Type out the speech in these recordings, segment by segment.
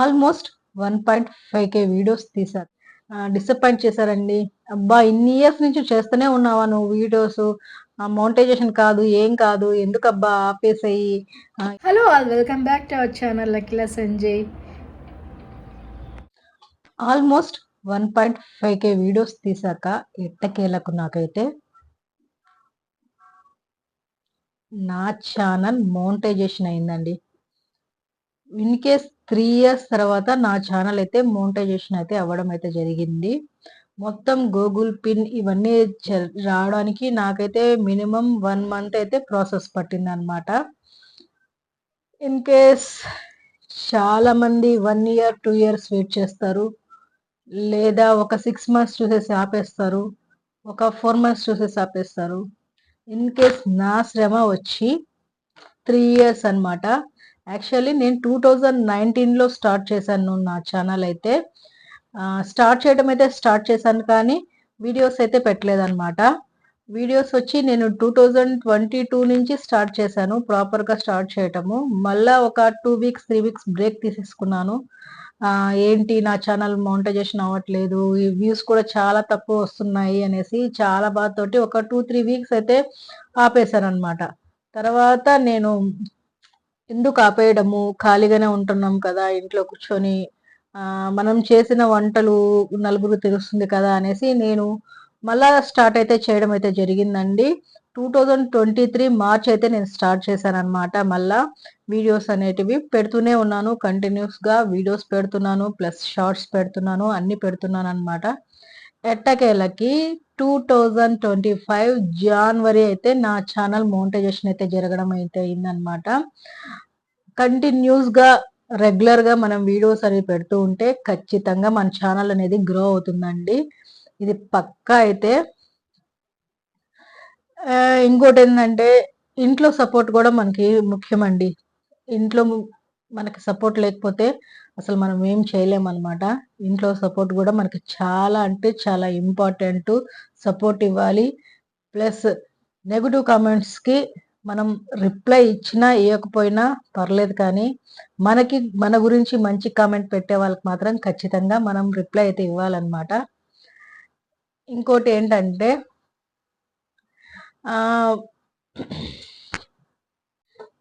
Almost one point five K videos తీశారు. Disappoint చేశారండి. అబ్బా ఇన్ని ఇయర్స్ నుంచి చేస్తూనే ఉన్నావా నువ్వు వీడియోస్? మౌంటైజేషన్ కాదు ఏం కాదు ఎందుకబ్బా ఆపేసాయి? Hello all welcome back to our channel లకిలా Sanjay almost one point five K videos తీసాక ఎట్టకేలకు నాకైతే నా ఛానల్ మౌంటైజేషన్ అయిందండి. ఇన్ కేస్ త్రీ ఇయర్స్ తర్వాత నా ఛానల్ అయితే మోనిటైజేషన్ అయితే అవ్వడం అయితే జరిగింది. మొత్తం గూగుల్ పిన్ ఇవన్నీ రావడానికి నాకైతే మినిమం వన్ మంత్ అయితే ప్రాసెస్ పట్టింది అనమాట ఇన్ కేస్ చాలామంది one year two years wait చేస్తారు. లేదా ఒక సిక్స్ మంత్స్ చూసేసి ఆపేస్తారు. ఒక ఫోర్ మంత్స్ చూసేసి ఆపేస్తారు. ఇన్ కేస్ నా శ్రమ వచ్చి త్రీ ఇయర్స్ అనమాట. యాక్చువల్లీ నేను టూ థౌజండ్ నైన్టీన్లో స్టార్ట్ చేశాను నా ఛానల్ అయితే. స్టార్ట్ చేయడం అయితే స్టార్ట్ చేశాను కానీ వీడియోస్ అయితే పెట్టలేదన్నమాట. వీడియోస్ వచ్చి నేను టూ థౌజండ్ ట్వంటీ టూ నుంచి స్టార్ట్ చేశాను ప్రాపర్గా స్టార్ట్ చేయటము. మళ్ళా ఒక two weeks three weeks break తీసేసుకున్నాను. ఏంటి నా ఛానల్ మౌంటైజేషన్ అవ్వట్లేదు ఈ వ్యూస్ కూడా చాలా తక్కువ వస్తున్నాయి అనేసి చాలా బాధతోటి ఒక టూ త్రీ వీక్స్ అయితే ఆపేశాను అనమాట తర్వాత నేను ఎందుకు ఆపేయడము? ఖాళీగానే ఉంటున్నాం కదా ఇంట్లో కూర్చొని. మనం చేసిన వంటలు నలుగురు తెలుస్తుంది కదా అనేసి నేను మళ్ళా స్టార్ట్ అయితే చేయడం అయితే జరిగిందండి. Two thousand twenty three March అయితే నేను స్టార్ట్ చేశాను అనమాట మళ్ళా వీడియోస్ అనేటివి పెడుతూనే ఉన్నాను. కంటిన్యూస్గా వీడియోస్ పెడుతున్నాను. ప్లస్ షార్ట్స్ పెడుతున్నాను. అన్ని పెడుతున్నాను అనమాట ఎట్టకేలకి టూ థౌజండ్ ట్వంటీ ఫైవ్ జనవరి అయితే నా ఛానల్ మోనిటైజేషన్ అయితే జరగడం అయితే అయిందనమాట కంటిన్యూస్గా రెగ్యులర్గా మనం వీడియోస్ అనేవి పెడుతూ ఉంటే ఖచ్చితంగా మన ఛానల్ అనేది గ్రో అవుతుందండి. ఇది పక్కా అయితే. ఇంకోటి ఏంటంటే ఇంట్లో సపోర్ట్ కూడా మనకి ముఖ్యమండి. ఇంట్లో మనకి సపోర్ట్ లేకపోతే అసలు మనం ఏం చేయలేం అనమాట ఇంట్లో సపోర్ట్ కూడా మనకి చాలా అంటే చాలా ఇంపార్టెంట్ సపోర్ట్ ఇవ్వాలి. ప్లస్ నెగిటివ్ కామెంట్స్కి మనం రిప్లై ఇచ్చినా ఇవ్వకపోయినా పర్లేదు కానీ మనకి మన గురించి మంచి కామెంట్ పెట్టే వాళ్ళకి మాత్రం ఖచ్చితంగా మనం రిప్లై అయితే ఇవ్వాలన్నమాట. ఇంకోటి ఏంటంటే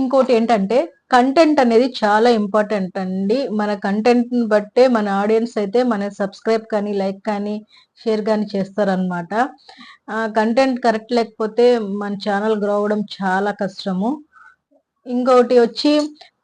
ఇంకోటి ఏంటంటే కంటెంట్ అనేది చాలా ఇంపార్టెంట్ అండి. మన కంటెంట్ని బట్టే మన ఆడియన్స్ అయితే మన సబ్స్క్రైబ్ కానీ లైక్ కానీ షేర్ కానీ చేస్తారనమాట కంటెంట్ కరెక్ట్ లేకపోతే మన ఛానల్ గ్రో అవ్వడం చాలా కష్టము. ఇంకొకటి వచ్చి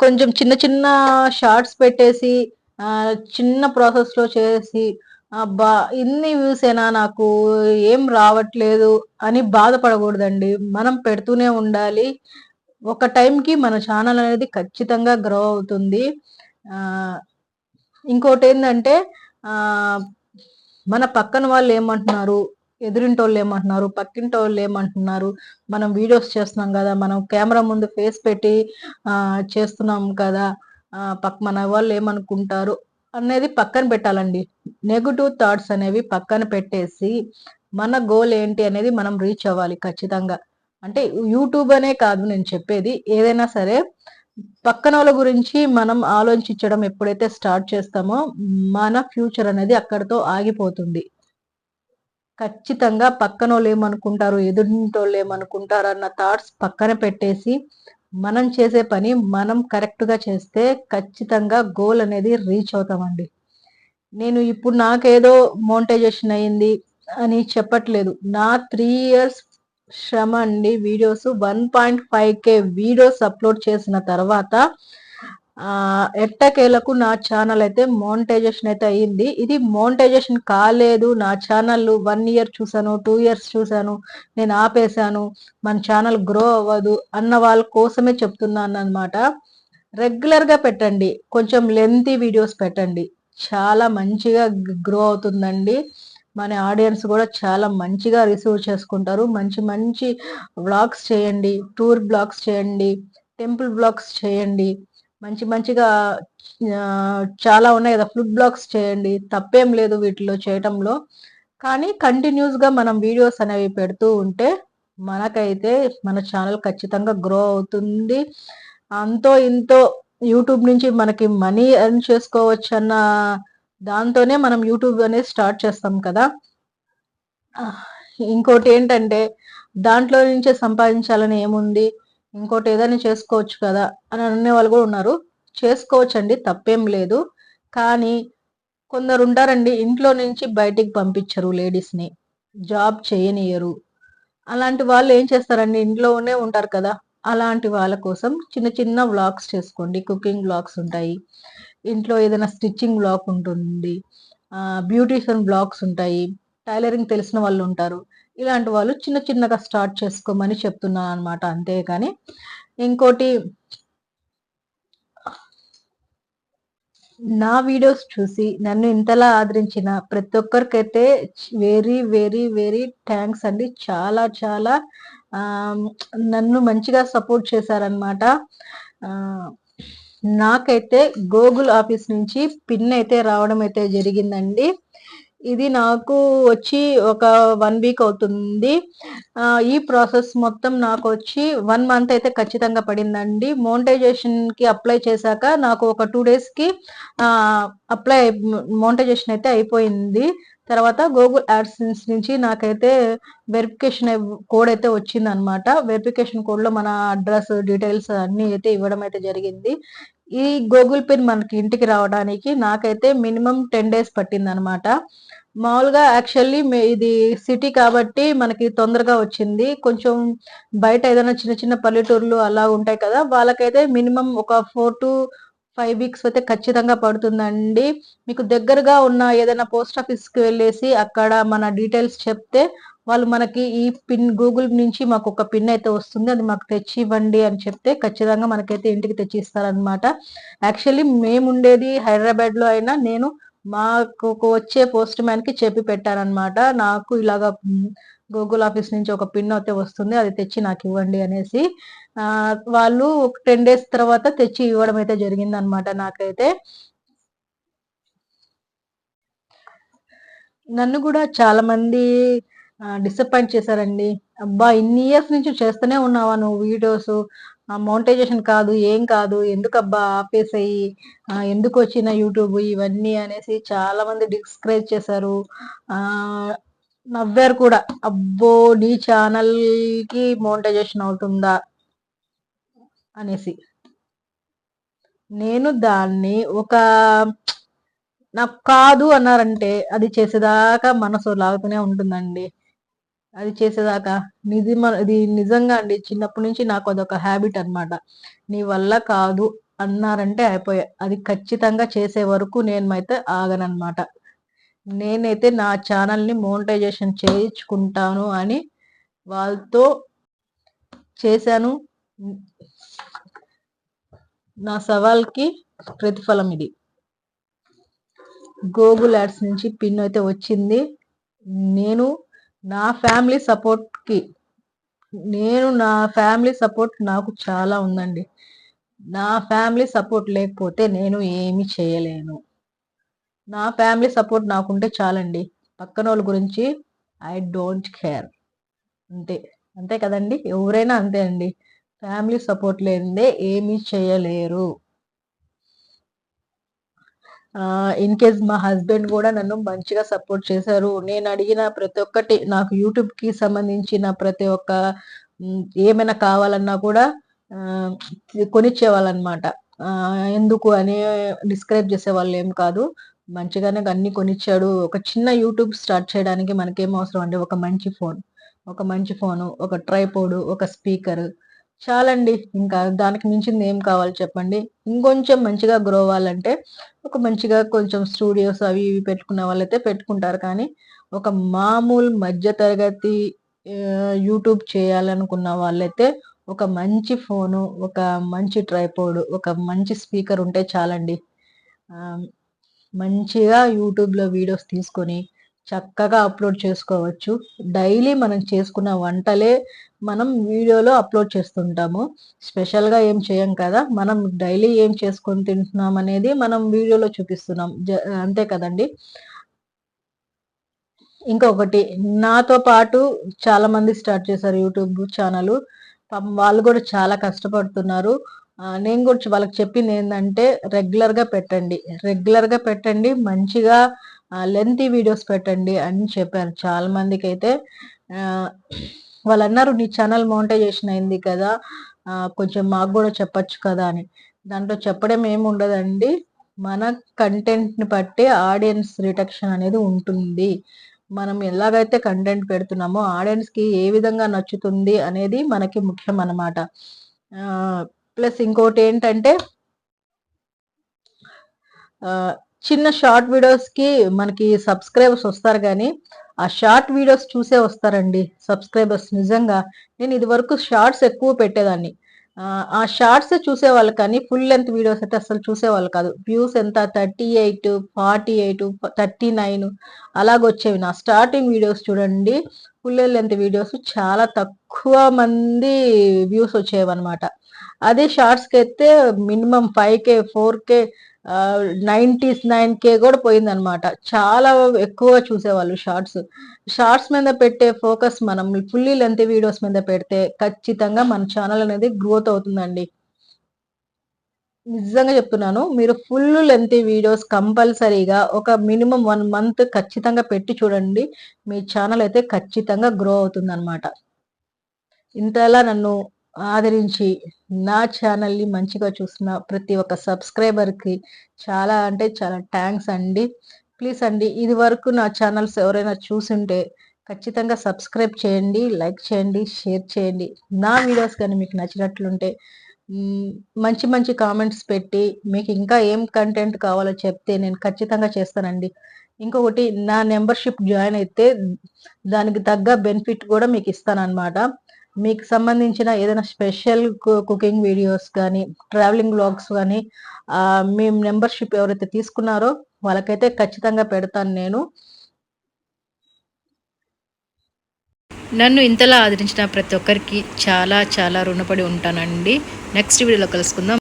కొంచెం చిన్న చిన్న షార్ట్స్ పెట్టేసి చిన్న ప్రాసెస్లో చేసి అబ్బా ఇన్ని వ్యూసేనా నాకు? ఏం రావట్లేదు అని బాధపడకూడదండి. మనం పెడుతూనే ఉండాలి. ఒక టైంకి మన ఛానల్ అనేది ఖచ్చితంగా గ్రో అవుతుంది. ఇంకోటి ఏంటంటే మన పక్కన వాళ్ళు ఏమంటున్నారు ఎదురింటి వాళ్ళు ఏమంటున్నారు పక్కింటి వాళ్ళు ఏమంటున్నారు మనం వీడియోస్ చేస్తున్నాం కదా మనం కెమెరా ముందు ఫేస్ పెట్టి చేస్తున్నాం కదా పక్క మన వాళ్ళు ఏమనుకుంటారు అనేది పక్కన పెట్టాలండి. నెగిటివ్ థాట్స్ అనేవి పక్కన పెట్టేసి మన గోల్ ఏంటి అనేది మనం రీచ్ అవ్వాలి ఖచ్చితంగా. అంటే యూట్యూబ్ అనే కాదు నేను చెప్పేది. ఏదైనా సరే పక్కన వాళ్ళ గురించి మనం ఆలోచించడం ఎప్పుడైతే స్టార్ట్ చేస్తామో మన ఫ్యూచర్ అనేది అక్కడితో ఆగిపోతుంది. ఖచ్చితంగా పక్కన వాళ్ళు ఏమనుకుంటారు ఎదుటింటోళ్ళు ఏమనుకుంటారు అన్న థాట్స్ పక్కన పెట్టేసి మనం చేసే పని మనం కరెక్ట్గా చేస్తే ఖచ్చితంగా గోల్ అనేది రీచ్ అవుతామండి. నేను ఇప్పుడు నాకేదో మోనిటైజేషన్ అయ్యింది అని చెప్పట్లేదు. నా త్రీ ఇయర్స్ శ్రమ అండి. Videos one point five K videos upload చేసిన తర్వాత ఎట్టకేలకు నా ఛానల్ అయితే మోనిటైజేషన్ అయితే అయ్యింది ఇది మోనిటైజేషన్ కాలేదు. నా ఛానల్ వన్ ఇయర్ చూసాను టూ ఇయర్స్ చూసాను నేను ఆపేశాను. మన ఛానల్ గ్రో అవ్వదు అన్న వాళ్ళ కోసమే చెప్తున్నాను అనమాట రెగ్యులర్గా పెట్టండి. కొంచెం లెంతీ వీడియోస్ పెట్టండి. చాలా మంచిగా గ్రో అవుతుందండి. మన ఆడియన్స్ కూడా చాలా మంచిగా రిసీవ్ చేసుకుంటారు. మంచి మంచి బ్లాగ్స్ చేయండి టూర్ బ్లాగ్స్ చేయండి టెంపుల్ బ్లాగ్స్ చేయండి మంచి మంచిగా చాలా ఉన్నాయి కదా ఫుడ్ బ్లాగ్స్ చేయండి. తప్పేం లేదు వీటిలో చేయటంలో. కానీ కంటిన్యూస్గా మనం వీడియోస్ అనేవి పెడుతూ ఉంటే మనకైతే మన ఛానల్ ఖచ్చితంగా గ్రో అవుతుంది. అంతో ఇంతో యూట్యూబ్ నుంచి మనకి మనీ ఎర్న్ చేసుకోవచ్చు అన్న దాంతోనే మనం యూట్యూబ్ అనేది స్టార్ట్ చేస్తాం కదా. ఇంకోటి ఏంటంటే దాంట్లో నుంచే సంపాదించాలని ఏముంది? ఇంకోటి ఏదైనా చేసుకోవచ్చు కదా అని అనే వాళ్ళు కూడా ఉన్నారు. చేసుకోవచ్చండి తప్పేం లేదు. కానీ కొందరు ఉంటారండి ఇంట్లో నుంచి బయటికి పంపించరు లేడీస్ని. జాబ్ చేయనియరు. అలాంటి వాళ్ళు ఏం చేస్తారండి? ఇంట్లోనే ఉంటారు కదా. అలాంటి వాళ్ళ కోసం చిన్న చిన్న వ్లాగ్స్ చేసుకోండి. కుకింగ్ వ్లాగ్స్ ఉంటాయి. ఇంట్లో ఏదైనా స్టిచ్చింగ్ బ్లాక్ ఉంటుంది బ్యూటీషియన్ బ్లాక్స్ ఉంటాయి. టైలరింగ్ తెలిసిన వాళ్ళు ఉంటారు. ఇలాంటి వాళ్ళు చిన్న చిన్నగా స్టార్ట్ చేసుకోమని చెప్తున్నాను అనమాట అంతేకాని ఇంకోటి నా వీడియోస్ చూసి నన్ను ఇంతలా ఆదరించిన ప్రతి ఒక్కరికైతే వెరీ వెరీ వెరీ థ్యాంక్స్ అండి. చాలా చాలా నన్ను మంచిగా సపోర్ట్ చేశారనమాట నాకైతే గూగుల్ ఆఫీస్ నుంచి పిన్ అయితే రావడం అయితే జరిగిందండి. ఇది నాకు వచ్చి ఒక వన్ వీక్ అవుతుంది. ఈ ప్రాసెస్ మొత్తం నాకు వచ్చి వన్ మంత్ అయితే ఖచ్చితంగా పడిందండి. మోనిటైజేషన్కి అప్లై చేశాక నాకు ఒక టూ డేస్కి అప్లై మోనిటైజేషన్ అయితే అయిపోయింది. తర్వాత గూగుల్ యాడ్సెన్స్ నుంచి నాకైతే వెరిఫికేషన్ కోడ్ అయితే వచ్చింది అనమాట వెరిఫికేషన్ కోడ్లో మన అడ్రస్ డీటెయిల్స్ అన్ని అయితే ఇవ్వడం అయితే జరిగింది. ఈ గూగుల్ పిన్ మనకి ఇంటికి రావడానికి నాకైతే మినిమం టెన్ డేస్ పట్టింది అనమాట మామూలుగా యాక్చువల్లీ ఇది సిటీ కాబట్టి మనకి తొందరగా వచ్చింది. కొంచెం బయట ఏదైనా చిన్న చిన్న పల్లెటూర్లు అలా ఉంటాయి కదా వాళ్ళకైతే మినిమం ఒక ఫోర్ టు ఫైవ్ వీక్స్ అయితే ఖచ్చితంగా పడుతుందండి. మీకు దగ్గరగా ఉన్న ఏదైనా పోస్ట్ ఆఫీస్కి వెళ్ళేసి అక్కడ మన డీటెయిల్స్ చెప్తే వాళ్ళు మనకి ఈ పిన్ గూగుల్ నుంచి మాకు ఒక పిన్ అయితే వస్తుంది. అది మాకు తెచ్చి ఇవ్వండి అని చెప్తే ఖచ్చితంగా మనకైతే ఇంటికి తెచ్చి ఇస్తారనమాట యాక్చువల్లీ మేము ఉండేది అయినా నేను మాకు వచ్చే పోస్ట్ మ్యాన్కి చెప్పి పెట్టానమాట నాకు ఇలాగా గూగుల్ ఆఫీస్ నుంచి ఒక పిన్ అయితే వస్తుంది అది తెచ్చి నాకు ఇవ్వండి అనేసి వాళ్ళు ఒక టెన్ డేస్ తర్వాత తెచ్చి ఇవ్వడం అయితే జరిగింది అనమాట నాకైతే. నన్ను కూడా చాలా మంది డిసప్పాయింట్ చేశారండి. అబ్బా ఇన్ని ఇయర్స్ నుంచి చేస్తూనే ఉన్నావా నువ్వు వీడియోస్ మౌంటైజేషన్ కాదు ఏం కాదు ఎందుకు అబ్బా ఆపేసాయి ఎందుకు వచ్చిన యూట్యూబ్ ఇవన్నీ అనేసి చాలా మంది డిస్కరేజ్ చేశారు. నవ్వారు కూడా. అబ్బో నీ ఛానల్కి మోనిటైజేషన్ అవుతుందా? అనేసి. నేను దాన్ని ఒక నాకు కాదు అన్నారంటే అది చేసేదాకా మనసు లాగుతూనే ఉంటుందండి. అది చేసేదాకా నిజమ ఇది నిజంగా అండి. చిన్నప్పటి నుంచి నాకు అదొక హ్యాబిట్ అనమాట నీ వల్ల కాదు అన్నారంటే అయిపోయా. అది ఖచ్చితంగా చేసే వరకు నేను అయితే ఆగనమాట నేనైతే నా ఛానల్ని మోనిటైజేషన్ చేయించుకుంటాను అని వాళ్ళతో చేశాను. నా సవాల్కి ప్రతిఫలం ఇది. గూగుల్ యాడ్స్ నుంచి పిన్ అయితే వచ్చింది. నేను నా ఫ్యామిలీ సపోర్ట్కి నేను నా ఫ్యామిలీ సపోర్ట్ నాకు చాలా ఉందండి. నా ఫ్యామిలీ సపోర్ట్ లేకపోతే నేను ఏమి చేయలేను. నా ఫ్యామిలీ సపోర్ట్ నాకుంటే చాలండి. పక్కన వాళ్ళ గురించి ఐ డోంట్ కేర్ అంతే. అంతే కదండి? ఎవరైనా అంతే అండి. ఫ్యామిలీ సపోర్ట్ లేనిదే ఏమీ చేయలేరు. ఇన్ కేస్ మా హస్బెండ్ కూడా నన్ను మంచిగా సపోర్ట్ చేశారు. నేను అడిగిన ప్రతి ఒక్కటి నాకు యూట్యూబ్కి సంబంధించిన ప్రతి ఒక్క ఏమైనా కావాలన్నా కూడా కొనిచ్చేవాళ్ళనమాట. ఎందుకు అని డిస్క్రైబ్ చేసే వాళ్ళు ఏం కాదు. మంచిగానే అన్ని కొనిచ్చాడు. ఒక చిన్న యూట్యూబ్ స్టార్ట్ చేయడానికి మనకేం అవసరం అండి? ఒక మంచి ఫోన్. ఒక మంచి ఫోను ఒక ట్రైపోడు ఒక స్పీకర్. చాలండి. ఇంకా దానికి మించింది ఏం కావాలి చెప్పండి? ఇంకొంచెం మంచిగా గ్రో అవ్వాలంటే ఒక మంచిగా కొంచెం స్టూడియోస్ అవి ఇవి పెట్టుకున్న వాళ్ళైతే పెట్టుకుంటారు. కానీ ఒక మామూలు మధ్య తరగతి యూట్యూబ్ చేయాలనుకున్న వాళ్ళైతే ఒక మంచి ఫోను ఒక మంచి ట్రైపోడ్ ఒక మంచి స్పీకర్ ఉంటే చాలండి. మంచిగా యూట్యూబ్లో వీడియోస్ తీసుకొని చక్కగా అప్లోడ్ చేసుకోవచ్చు. డైలీ మనం చేసుకున్న వంటలే మనం వీడియోలో అప్లోడ్ చేస్తుంటాము. స్పెషల్గా ఏం చేయం కదా మనం డైలీ ఏం చేసుకొని తింటున్నాం అనేది మనం వీడియోలో చూపిస్తున్నాం. అంతే కదండి? ఇంకొకటి నాతో పాటు చాలామంది స్టార్ట్ చేశారు యూట్యూబ్ ఛానల్. వాళ్ళు కూడా చాలా కష్టపడుతున్నారు. నేను కూడా వాళ్ళకి చెప్పింది ఏంటంటే రెగ్యులర్గా పెట్టండి. రెగ్యులర్గా పెట్టండి మంచిగా లెంతీ వీడియోస్ పెట్టండి అని చెప్పారు. చాలా మందికి అయితే వాళ్ళు అన్నారు నీ ఛానల్ మోనిటైజేషన్ అయింది కదా కొంచెం మాకు కూడా చెప్పచ్చు కదా అని. దాంట్లో చెప్పడం ఏమి ఉండదండి. మన కంటెంట్ని బట్టి ఆడియన్స్ రిటెక్షన్ అనేది ఉంటుంది. మనం ఎలాగైతే కంటెంట్ పెడుతున్నామో ఆడియన్స్కి ఏ విధంగా నచ్చుతుంది అనేది మనకి ముఖ్యం అన్నమాట. ప్లస్ ఇంకోటి ఏంటంటే చిన్న షార్ట్ వీడియోస్కి మనకి సబ్స్క్రైబర్స్ వస్తారు కానీ ఆ షార్ట్ వీడియోస్ చూసే వస్తారండి సబ్స్క్రైబర్స్ నిజంగా. నేను ఇది వరకు షార్ట్స్ ఎక్కువ పెట్టేదాన్ని. ఆ, ఆ షార్ట్స్ చూసేవాళ్ళు కానీ ఫుల్ లెంత్ వీడియోస్ అయితే అసలు చూసేవాళ్ళు కాదు. వ్యూస్ ఎంత? Thirty eight forty eight thirty nine అలాగొచ్చేవి నా స్టార్టింగ్ వీడియోస్ చూడండి. ఫుల్ లెంత్ వీడియోస్ చాలా తక్కువ మంది వ్యూస్ వచ్చేవి అనమాట అదే షార్ట్స్కి అయితే minimum five K four K nineties nine K కూడా పోయిందనమాట చాలా ఎక్కువ చూసేవాళ్ళు షార్ట్స్. షార్ట్స్ మీద పెట్టే ఫోకస్ మనం ఫుల్లీ లెంత్ వీడియోస్ మీద పెడితే ఖచ్చితంగా మన ఛానల్ అనేది గ్రోత్ అవుతుందండి. నిజంగా చెప్తున్నాను మీరు ఫుల్ లెంత్ వీడియోస్ కంపల్సరీగా ఒక మినిమం వన్ మంత్ ఖచ్చితంగా పెట్టి చూడండి. మీ ఛానల్ అయితే ఖచ్చితంగా గ్రో అవుతుంది అనమాట ఇంతలా నన్ను ఆదరించి నా ఛానల్ని మంచిగా చూసిన ప్రతి ఒక్క సబ్స్క్రైబర్కి చాలా అంటే చాలా థ్యాంక్స్ అండి. ప్లీజ్ అండి ఇది వరకు నా ఛానల్స్ ఎవరైనా చూసుంటే ఖచ్చితంగా సబ్స్క్రైబ్ చేయండి లైక్ చేయండి షేర్ చేయండి. నా వీడియోస్ కానీ మీకు నచ్చినట్లుంటే మంచి మంచి కామెంట్స్ పెట్టి మీకు ఇంకా ఏం కంటెంట్ కావాలో చెప్తే నేను ఖచ్చితంగా చేస్తానండి. ఇంకొకటి నా మెంబర్షిప్ జాయిన్ అయితే దానికి తగ్గ బెనిఫిట్ కూడా మీకు ఇస్తానన్నమాట. మీకు సంబంధించిన ఏదైనా స్పెషల్ కుకింగ్ వీడియోస్ కానీ ట్రావెలింగ్ బ్లాగ్స్ కానీ మీ మెంబర్షిప్ ఎవరైతే తీసుకున్నారో వాళ్ళకైతే ఖచ్చితంగా పెడతాను నేను. నన్ను ఇంతలా ఆదరించిన ప్రతి ఒక్కరికి చాలా చాలా రుణపడి ఉంటానండి. నెక్స్ట్ వీడియోలో కలుసుకుందాం.